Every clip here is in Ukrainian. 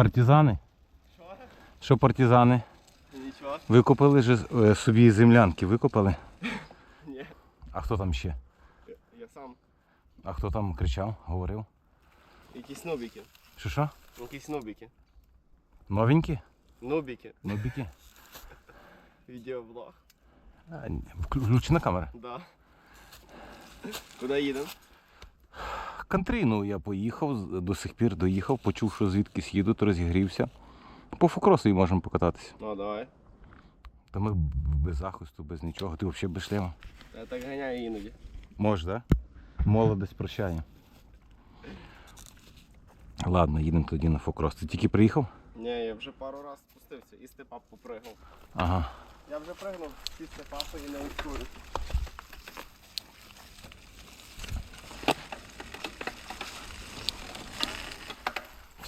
Партизани? Що? Що партизани? Нічого. Викопали ж е, собі землянки, викопали. Ні. А хто там ще? Я сам. А хто там кричав, говорив? Якісь нубіки. Що що? Якісь нубіки. Новенькі? Нубіки. Нубіки? Відеоблог. Включена камера. Да. Куди їдемо? Кантрину я поїхав, до сих пір доїхав, почув, що звідкись їдуть, розігрівся. По фокросові можемо покататися. Ну давай. Та ми без захисту, без нічого. Ти взагалі без шлема. Я так ганяю іноді. Можеш, так? Да? Молодость прощає. Ладно, їдемо тоді на фокрос. Ти тільки приїхав? Ні, я вже пару разів спустився і степап попригав. Ага. Я вже пригнув всі степапи і на ускорі.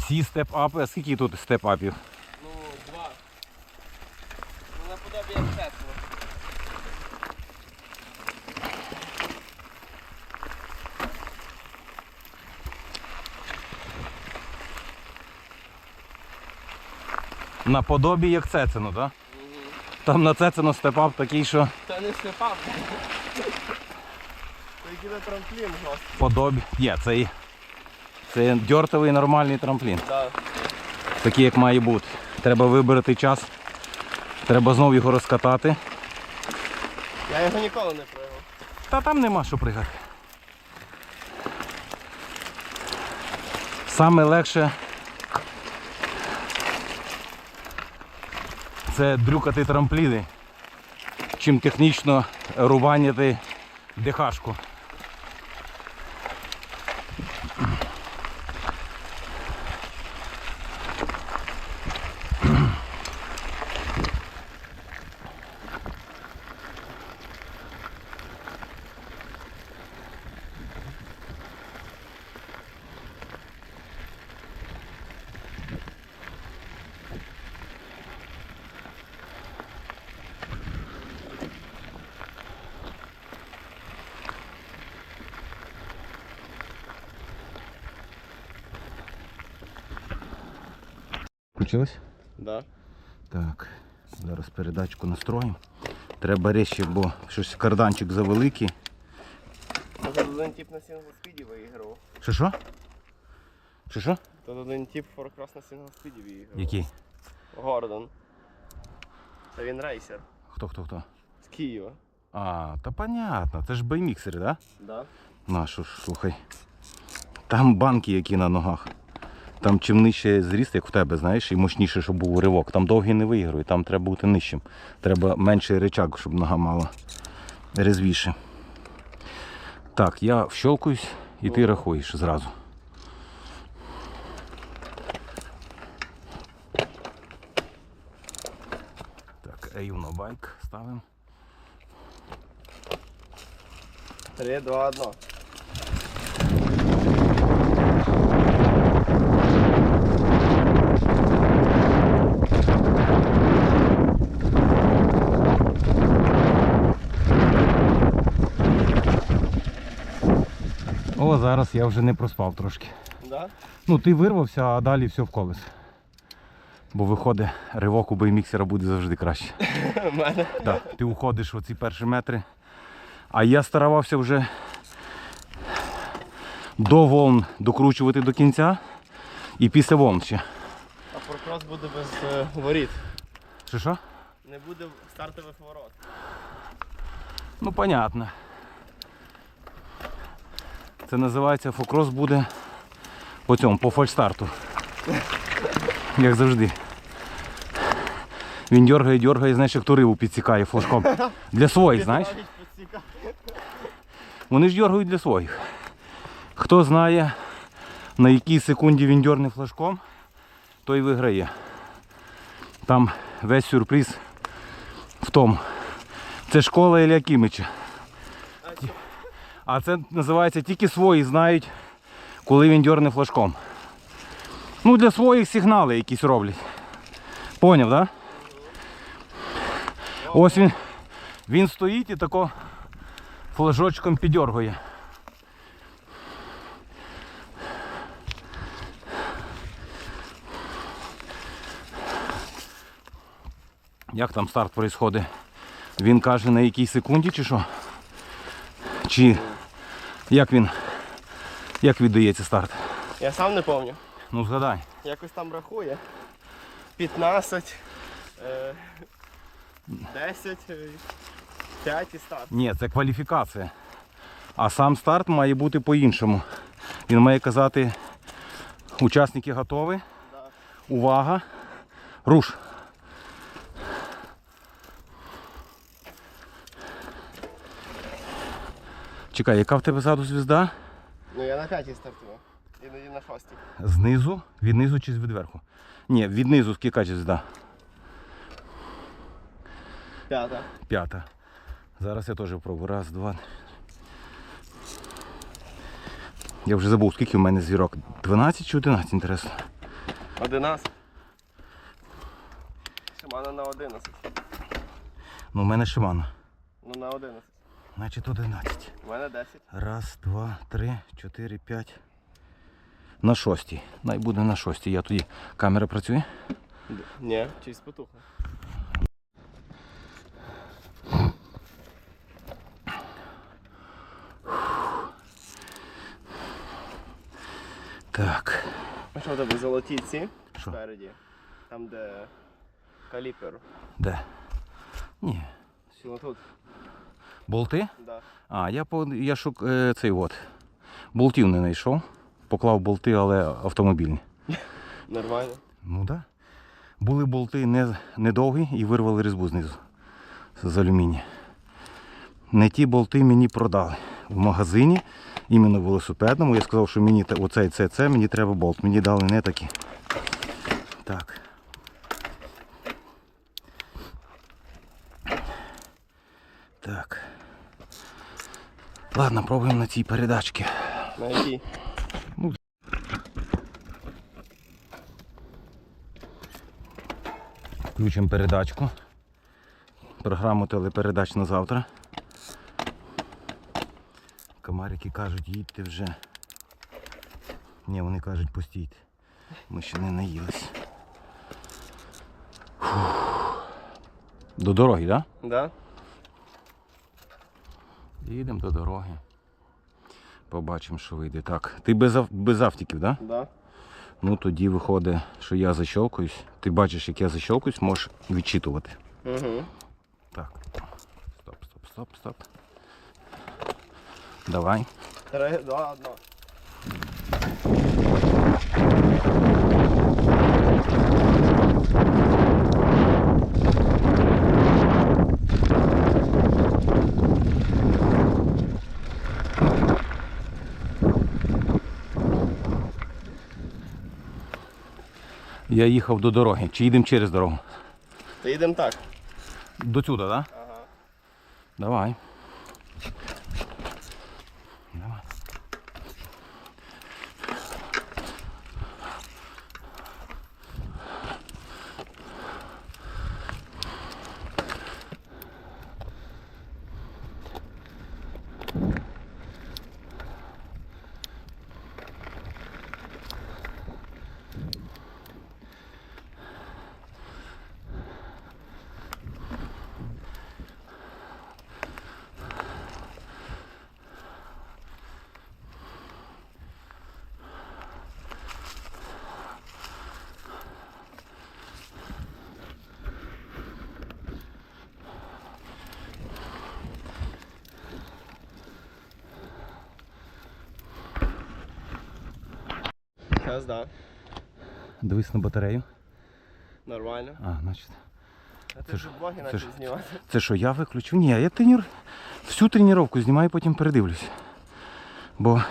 Всі степ-апи, а скільки тут степ-апів? Ну, два. Ну, наподобі як Тесла. Наподобі як Цецину, так? Там на Цецину степ-ап такий, що Це не степап. Це який на трамплін жорсткий. подобі. Є, це, і- це дьортовий нормальний трамплін. Да. Такий, як має бути. Треба вибрати час. Треба знову його розкатати. Я його ніколи не пригав. Та там нема що пригати. Саме легше це дрюкати трампліни, чим технічно рубаняти дихашку. Включилось? Да. Так, зараз передачку настроїмо. Треба речі, бо щось карданчик завеликий. Тут один тип на сінглспіді виіграв. Що що? Що що? Тут один тип форкрос на сінглспіді виіграв. Який? Гордон. Це він рейсер. Хто хто хто? З Києва. А, та понятно, це ж байміксери, да? Да. На що ж, слухай. Там банки, які на ногах. Там чим нижче зріст, як в тебе, знаєш, і мощніше, щоб був ривок. Там довгий не виграє, там треба бути нижчим. Треба менший речак, щоб нога мала резвіше. Так, я вщолкуюсь і ти рахуєш зразу. Так, Аюно байк ставимо. Три, два, одно. О, зараз я вже не проспав трошки. Да? Ну, ти вирвався, а далі все в колес. Бо виходить, ривок у бейміксера буде завжди краще. Да, ти уходиш в оці перші метри. А я старавався вже до волн докручувати до кінця і після волн ще. А форкрос буде без е, воріт. Що що? Не буде стартових ворот. Ну, понятно. Це називається фокрос буде по цьому, по фальстарту. Як завжди. Він дергає, дергає, знаєш, як ту рибу підсікає флажком. Для своїх, знаєш? Вони ж дергають для своїх. Хто знає, на якій секунді він дерне флажком, той виграє. Там весь сюрприз в тому. Це школа Ілля Кімича. А це називається тільки свої знають, коли він дерне флажком. Ну для своїх сигнали якісь роблять. Поняв, так? Да? Ось він він стоїть і тако флажочком підьоргує. Як там старт відбувається? Він каже на якій секунді чи що? Чи як він? Як віддається старт? Я сам не пам'ятаю. Ну згадай. Якось там рахує. 15, е, 10, е, 5 і старт. Ні, це кваліфікація. А сам старт має бути по-іншому. Він має казати, учасники готові. Да. Увага. Руш. Чекай, яка в тебе ззаду звізда? Ну я на 5 стартував. Іноді на 6. Знизу, віднизу чи зверху? Ні, віднизу скільки звізда? П'ята. П'ята. Зараз я теж пробую. Раз, два. Я вже забув, скільки в мене зірок. 12 чи 11, інтересно. 11. Шимана на 11. Ну, в мене Шимано. Ну на 11. Значить 11. У мене 10. Раз, два, три, чотири, п'ять. На шостій. Най буде на шостій. Я тоді. Камера працює? Ні, чись потухла. Так. А що в тебе золоті ці? Що? Спереді. Там де каліпер. Де? Ні. Ну тут, Болти? да. А, я по я шук е, цей от. Болтів не знайшов. Поклав болти, але автомобільні. Нормально. Ну так. Да. Були болти не, недовгі і вирвали різьбу знизу з алюмінія. Не ті болти мені продали в магазині, іменно в велосипедному. Я сказав, що мені те- оцей це, це, мені треба болт. Мені дали не такі. Так. Так. Ладно, пробуємо на цій передачці. На якій? Включимо передачку. Програму телепередач на завтра. Комарики кажуть, їдьте вже. Ні, вони кажуть, постійте. Ми ще не наїлись. Фух. До дороги, так? Да? Да? Їдемо до дороги. Побачимо, що вийде. Так. Ти без, без автіків, так? Да? Да. Ну тоді виходить, що я защелкуюсь. Ти бачиш, як я защелкуюсь, можеш відчитувати. Угу. Так. Стоп, стоп, стоп, стоп. Давай. Три, два, одна. Я їхав до дороги. Чи їдемо через дорогу? Та їдемо так. До сюди, так? Ага. Давай. Зараз, да. Дивись на батарею. Нормально. А, значить. А ти Це ж блоги почав знімати. Це що, я виключив? Ні, я тренер. Всю тренування знімаю, потім передивлюсь. Бо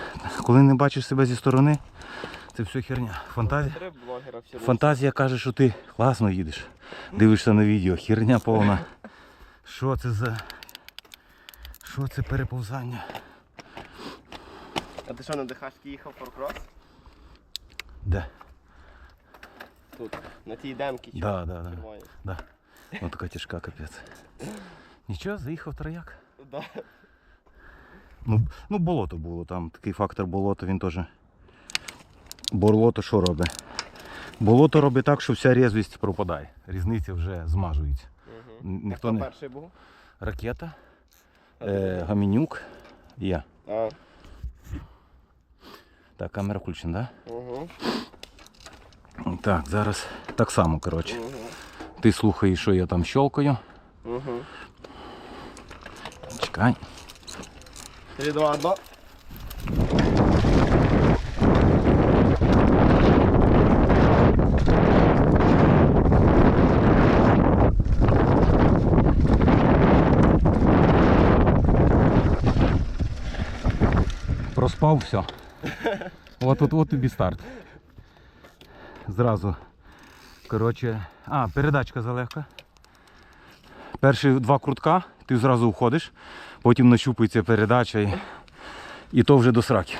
коли не бачиш себе зі сторони, це все херня. Фантазія. Фантазія каже, що ти класно їдеш. Дивишся на відео, херня повна. Що це за. Що це переповзання? А ти що на ДХшки їхав форкрос? Де? Тут. На тій демці. Да, да, да. да. Ось така тяжка капець. Нічого, заїхав трояк. Да. Ну, ну болото було там. Такий фактор болото, він теж. Болото що робить? Болото робить так, що вся різвість пропадає. Різниця вже змажується. Мгм. Ніхто Хто не. перший був? Ракета, е, Гамінюк і я. А. Так, камера включена, Угу. так? Зараз так само, коротше. Угу. Ти слухаєш, що я там щелкаю. Угу. Чекай. Три, два, одно. Проспав все. От, от, от тобі старт. Зразу. Коротше. А, передачка залегка. Перші два крутка, ти зразу уходиш, потім нащупується передача і, і то вже до сраки.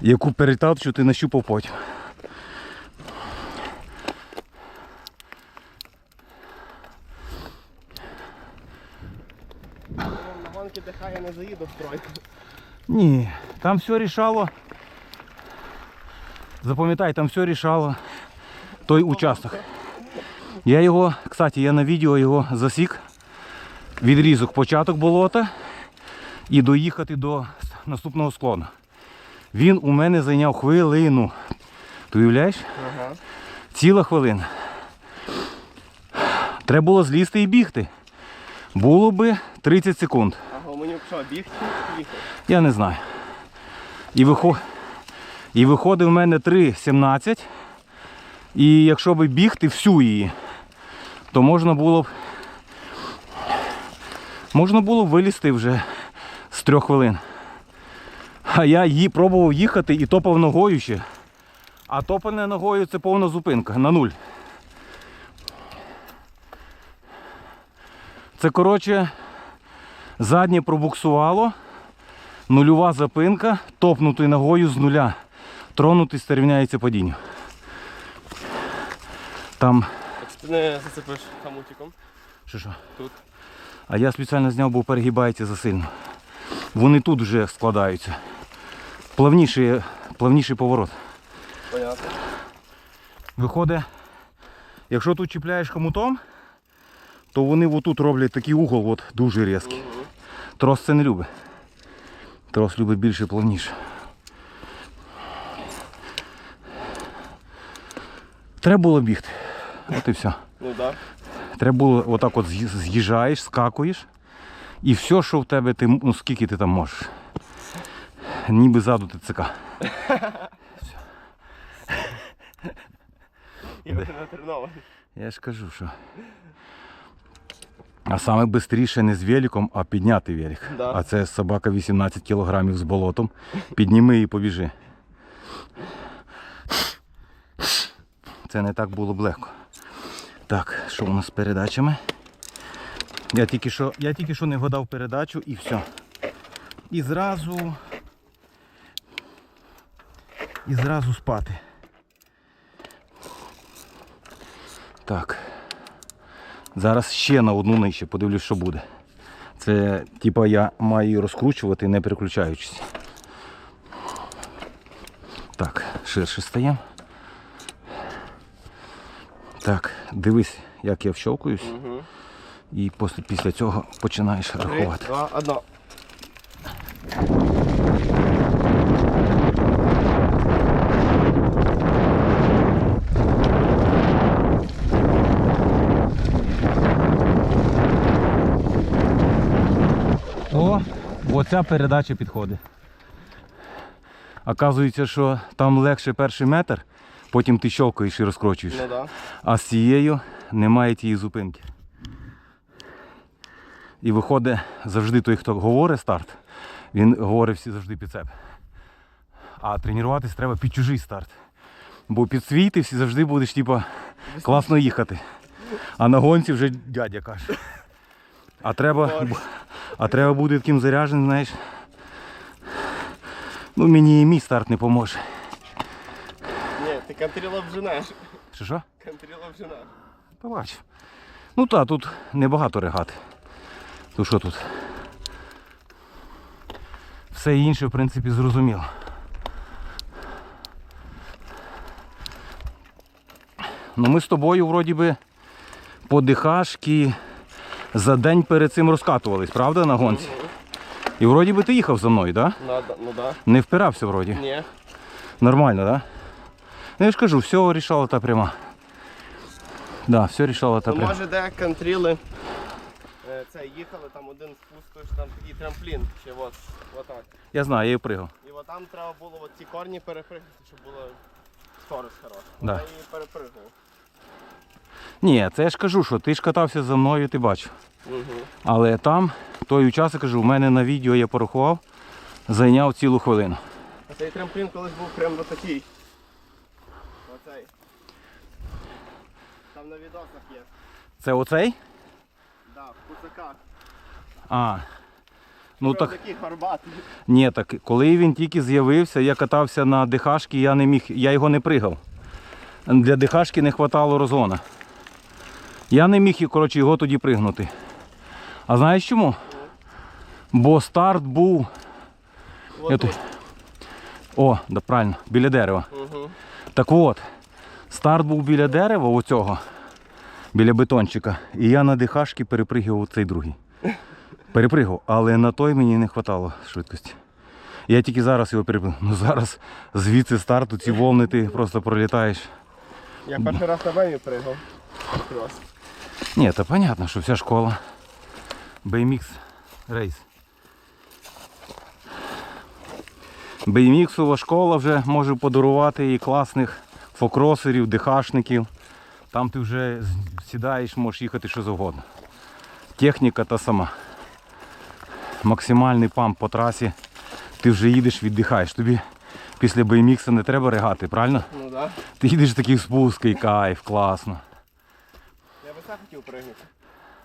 Яку перетавчу ти нащупав потім. На гонки я не заїду в тройку. Ні, там все рішало. Запам'ятай, там все рішало. Той участок. Я його, кстати, я на відео його засік. Відрізок початок болота і доїхати до наступного склону. Він у мене зайняв хвилину. Ти уявляєш? Ага. Ціла хвилина. Треба було злізти і бігти. Було би 30 секунд. А Гомонюк що, бігти? Їхав. Я не знаю. І, вихо... і виходить в мене 3,17. І якщо би бігти всю її, то можна було б. Можна було б вилізти вже з трьох хвилин. А я її пробував їхати і топав ногою ще. А топане ногою це повна зупинка на нуль. Це коротше заднє пробуксувало. Нульова запинка, топнутий ногою з нуля. Тронутись та рівняється падінню. Там. Ти не зацепиш хамутиком. Що що? Тут. А я спеціально зняв, бо перегибається засильно. Вони тут вже складаються. Плавніший, плавніший поворот. Понятно. Виходить, якщо тут чіпляєш хомутом, то вони отут роблять такий угол от, дуже різкий. Угу. Трос це не любить. Трос любить більше плавніше. Треба було бігти. От і все. Ну так. Треба було отак от з'їжджаєш, скакуєш. І все, що в тебе, ти, ну скільки ти там можеш. Ніби ззаду ТЦК. Я не. Я ж кажу, що. А саме швидше не з великом, а підняти велик. Да. А це собака 18 кілограмів з болотом. Підніми і побіжи. Це не так було б легко. Так, що у нас з передачами? Я тільки що, я тільки що не вгадав передачу і все. І зразу. І зразу спати. Так. Зараз ще на одну нижче, подивлюсь, що буде. Це типа я маю її розкручувати, не переключаючись. Так, ширше стаємо. Так, дивись, як я вщовкуюсь, Угу. і після, цього починаєш Три, рахувати. два, одно. О, оця передача підходить. Оказується, що там легше перший метр, потім ти щелкаєш і розкручуєш. Ну да. А з цією немає тієї зупинки. І виходить завжди той, хто говорить старт, він говорить всі завжди під себе. А тренуватись треба під чужий старт. Бо під свій ти всі завжди будеш типа, класно їхати. А на гонці вже дядя каже. А треба, а треба бути таким зарядженим, знаєш. Ну мені і мій старт не поможе. Ні, ти контріла вженеш. Що що? Контріла вженеш. Побачив. Ну так, тут небагато регати. То що тут? Все інше, в принципі, зрозуміло. Ну ми з тобою вроді би по дихашки за день перед цим розкатувались, правда, на гонці? І вроді би ти їхав за мною, так? Да? Надо, ну да. Не впирався вроді. Ні. Нормально, так? Да? Ну я ж кажу, все рішала та пряма. Да, все рішала та Ну, пряма. може де контріли. Е, Це їхали, там один спуск, там такий трамплін. Ще от, отак. Я знаю, я її пригав. І от там треба було от ці корні перепригнути, щоб було скорость хороша. Да. Я її перепригнув. Ні, це я ж кажу, що ти ж катався за мною, ти бачив. Угу. Але там той учасник, кажу, у мене на відео я порахував, зайняв цілу хвилину. А цей трамплін колись був прямо такий. Оцей. Там на відосах є. Це оцей? Да, в кусаках. А. Ну так, такий горбатий. ні, так коли він тільки з'явився, я катався на дихашки, я не міг, я його не пригав. Для дихашки не вистачало розгона. Я не міг коротше, його тоді пригнути. А знаєш чому? Бо старт був. Я тут- О, да правильно, біля дерева. Угу. Так от, старт був біля дерева оцього, біля бетончика, і я на дихашки перепригав цей другий. Перепригав, але на той мені не вистачало швидкості. Я тільки зараз його перепригнув. Ну зараз звідси старту ці волни ти просто пролітаєш. Я перший раз на бемі пригав. Ні, та понятно, що вся школа. BMX рейс. BMX-ова школа вже може подарувати і класних фокросерів, дихашників. Там ти вже сідаєш, можеш їхати що завгодно. Техніка та сама. Максимальний памп по трасі. Ти вже їдеш, віддихаєш. Тобі після BMX не треба ригати, правильно? Ну да. Ти їдеш такий спуск і кайф, класно. Сам хотів пригнути.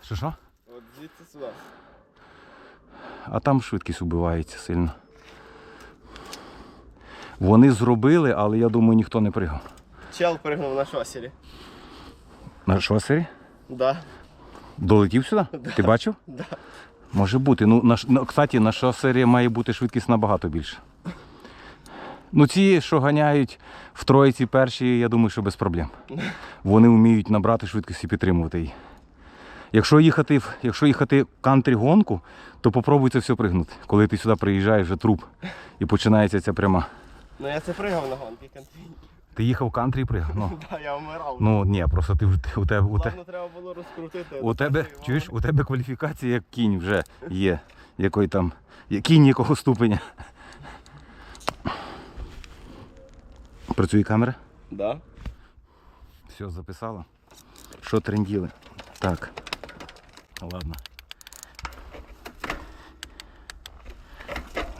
Що що? От звідси сюди. А там швидкість убивається сильно. Вони зробили, але я думаю, ніхто не пригав. Чел пригнув на шосері. На шосері? Да. Долетів сюди? Ти бачив? Да. Може бути. Ну, на, ш- кстати, на шосері має бути швидкість набагато більше. Ну, ці, що ганяють в троїці перші, я думаю, що без проблем. Вони вміють набрати швидкість і підтримувати її. Якщо їхати, в- якщо їхати кантрі гонку, то попробуй це все пригнути. Коли ти сюди приїжджаєш вже труп і починається ця пряма. Ну я це пригав на гонки контрі. Ти їхав кантрі і пригав. Ну, Да, я вмирав. ну ні, просто ти, ти- у тебе. У, те, треба було розкрутити. у тебе, чуєш, у тебе кваліфікація як кінь вже є. Якої там. Кінь якого ступеня. Працює камера? Да. Все, записала. Що тренділи? Так. Ладно.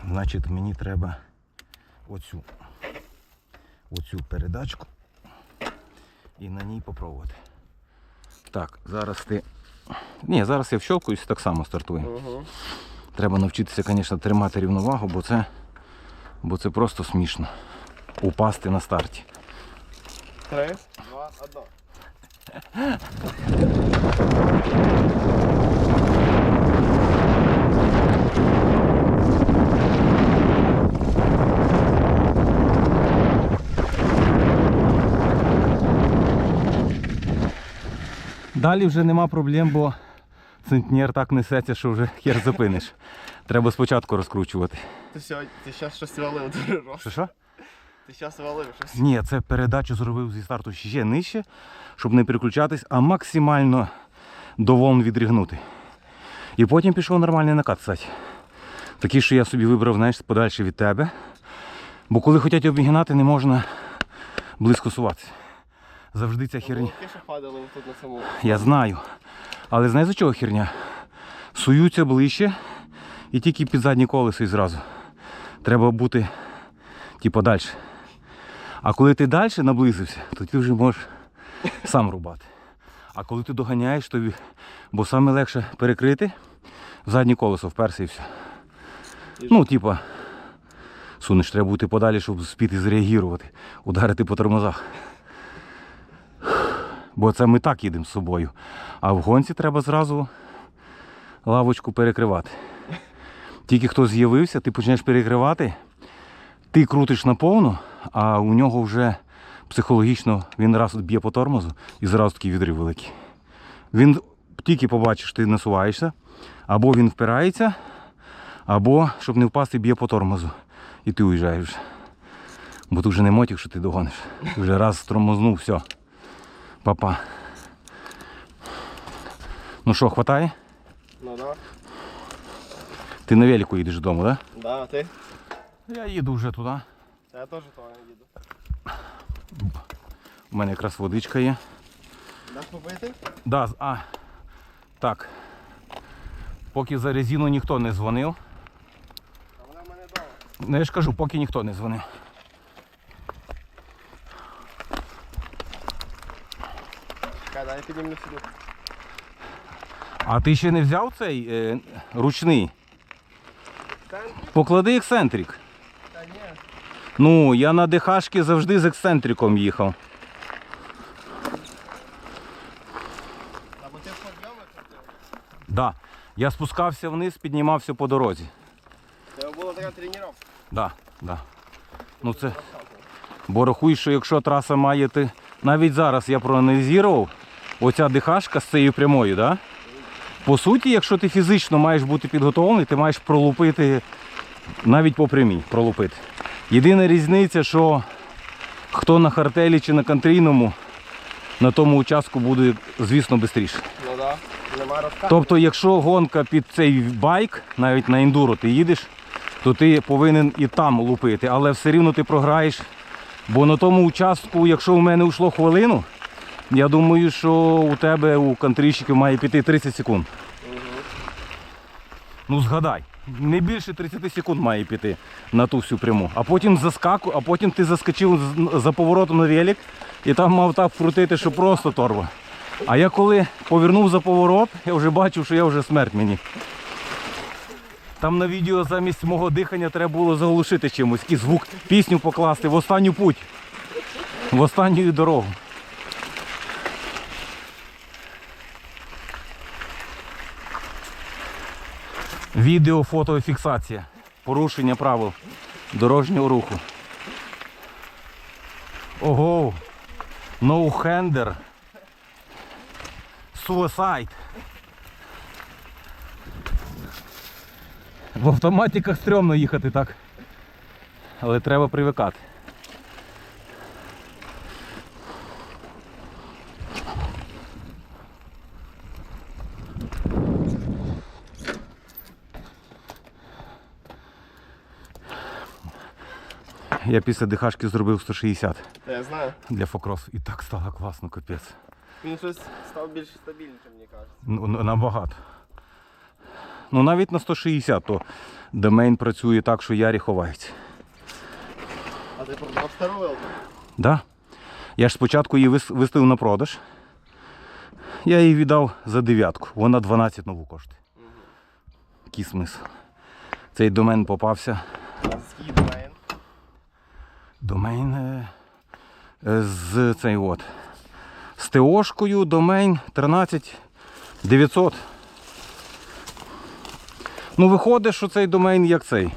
Значить, мені треба оцю. Оцю передачку. І на ній попробувати. Так, зараз ти. Ні, зараз я вщолкуюсь, так само стартую. Угу. Треба навчитися, звісно, тримати рівновагу, бо це, бо це просто смішно. Упасти на старті. Три, два, одно. Далі вже нема проблем, бо центнер так несеться, що вже хер зупиниш. Треба спочатку розкручувати. Ти сьогодні, ти зараз щось валив дуже Що що? Ти зараз валив щось. Ні, це передачу зробив зі старту ще нижче, щоб не переключатись, а максимально до волн відрігнути. І потім пішов нормальний накат, кстати. Такий, що я собі вибрав, знаєш, подальше від тебе. Бо коли хочуть обігнати, не можна близько суватися. Завжди ця херня. Я знаю. Але знаєш за чого херня? Суються ближче і тільки під заднє колесо і зразу. Треба бути типу далі. А коли ти далі наблизився, то ти вже можеш сам рубати. А коли ти доганяєш, то бо саме легше перекрити заднє колесо вперся і все. Ну, типа, сунеш, треба бути подалі, щоб спіти зреагувати, ударити по тормозах. Бо це ми так їдемо з собою. А в гонці треба зразу лавочку перекривати. Тільки хто з'явився, ти почнеш перекривати, ти крутиш наповну, а у нього вже психологічно він раз б'є по тормозу і зразу такий відрив великий. Він тільки побачиш, ти насуваєшся, або він впирається, або, щоб не впасти, б'є по тормозу. І ти уїжджаєш. Бо тут вже не мотик, що ти догониш. Ти вже раз тормознув, все. Папа. Ну що, хватає? Ну да. Ти на велику їдеш додому, так? Да, а ти? Я їду вже туди. Я теж того їду. У мене якраз водичка є. Даш попити? Да, а, так. Поки за резину ніхто не дзвонив. А вона в мене вдома. Ну я ж кажу, поки ніхто не дзвонив. Чекай, дай я піднімлю сюди. А ти ще не взяв цей е, ручний? Поклади ексцентрик. Ну, я на ДХшки завжди з ексцентриком їхав. Або ти в подйоми крутив? Да. Я спускався вниз, піднімався по дорозі. Це була така тренування. Да, да. Ну це. Бо рахуй, що якщо траса має ти. Навіть зараз я проаналізував, оця дихашка з цією прямою, да? По суті, якщо ти фізично маєш бути підготовлений, ти маєш пролупити навіть по прямій пролупити. Єдина різниця, що хто на хартелі чи на контрійному, на тому участку буде, звісно, швидше. Ну да. Тобто, якщо гонка під цей байк, навіть на ендуро ти їдеш, то ти повинен і там лупити, але все рівно ти програєш. Бо на тому участку, якщо у мене йшло хвилину, я думаю, що у тебе у контрійщиків має піти 30 секунд. Ну згадай, не більше 30 секунд має піти на ту всю пряму. А потім заскаку, а потім ти заскочив за поворотом на велик і там мав так вкрутити, що просто торба. А я коли повернув за поворот, я вже бачив, що я вже смерть мені. Там на відео замість мого дихання треба було заглушити чимось, і звук, пісню покласти в останню путь, в останню дорогу. Відео, фото, фіксація. Порушення правил дорожнього руху. Ого. Ноу-хендер. Суїсайд. В автоматиках стрьомно їхати так. Але треба привикати. Я після дихашки зробив 160 Та я знаю. для фокрос. І так стало класно, капець. Він щось став більш стабільнішим, мені кажеться. Ну, ну, Набагато. Ну навіть на 160, то домейн працює так, що ярі ховається. А ти продав стару велку? Да? Я ж спочатку її виставив на продаж. Я її віддав за дев'ятку. Вона 12 нову коштує. Який смисл. Цей домен попався. А домен? Е, з цей от. З ТОшкою домен 13900. Ну, виходить, що цей домен як цей.